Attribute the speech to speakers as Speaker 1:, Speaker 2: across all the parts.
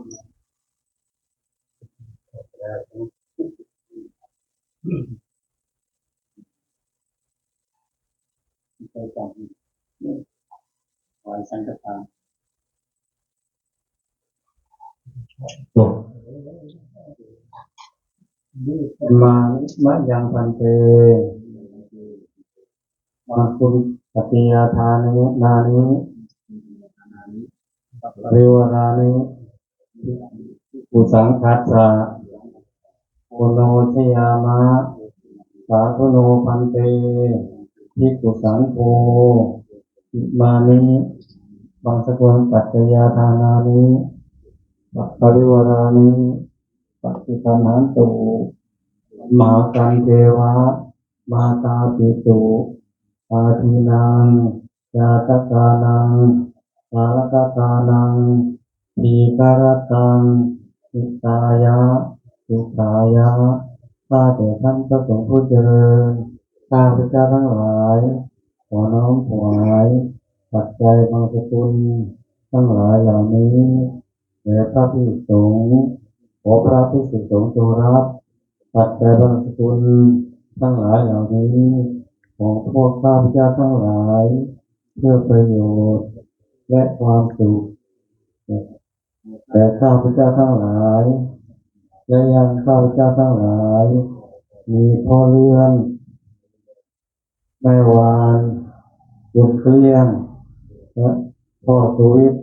Speaker 1: เคยจำวันสังกตา
Speaker 2: จบมามะยังพันเตมาคุณปฏิยาทานินานิเรวรานิ อุสังคัสสะโอโนชยามะ สาธุโนพันเตทิกุสังโฆอิมานิบางสกุลปัจจยาทานานิปริวรานิปฏิคันหันตุมหากันเทวะ มาตาปิตุอาทินังยาตกานังสารกตานัง ทีกรตังอิตายะสุขายะข้าแต่ท่านพระสงฆ์ผู้เจริญข้าพเจ้าทั้งหลาย ขอน้อมถวายปัจจัยบางสกุลทั้งหลายเหล่านี้แด่พระภิกษุสงฆ์ขอพระภิกษุสงฆ์จงรับปัจจัยบางสกุลทั้งหลายเหล่านี้ของพวกข้าพเจ้าทั้งหลาย เพื่อประโยชน์และความสุข แต่ข้าพเจ้าทั้งหลายและยังข้าพเจ้าทั้งหลาย มีพ่อเลื่อนแม่วานบุญเคลียงและพ่อสุวิทย์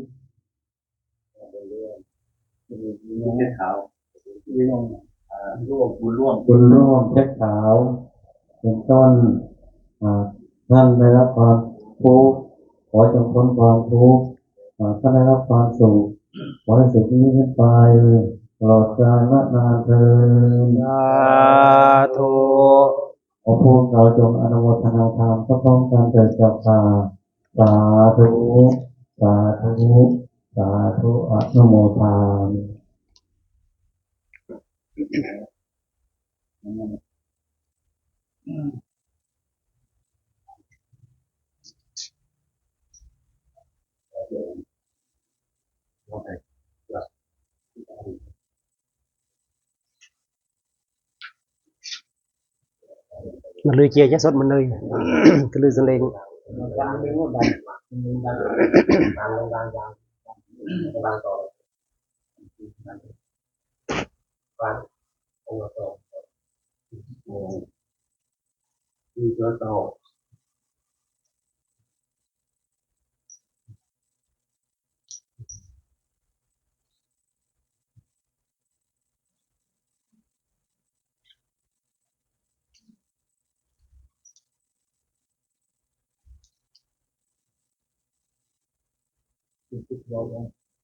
Speaker 1: มีเม็ดขาวร่วงอ่าร่วงบุญร่วง
Speaker 2: คุณร่วมเพชรขาวเป็นต้นอ่าท่านได้รับความทุกข์ขอจงพ้นความทุกข์อ่าท่านได้รับความสุข ขอให้สุขนี้ขึ้นไปตลอดกาลและนานเทิน
Speaker 3: สาธุ
Speaker 2: ขอพวกเราจงอนุโมทนาทานก็พร้อมกันเกิดจากป่าสาธุสาธุสาธุอนุโมทาน
Speaker 3: มั นเลยเกียร์ยะสดมันเลยก็เลยสเลง
Speaker 1: ดังไม่รู้ดังดังดังดังดังดังต่อฟันองค์ต่อ futebol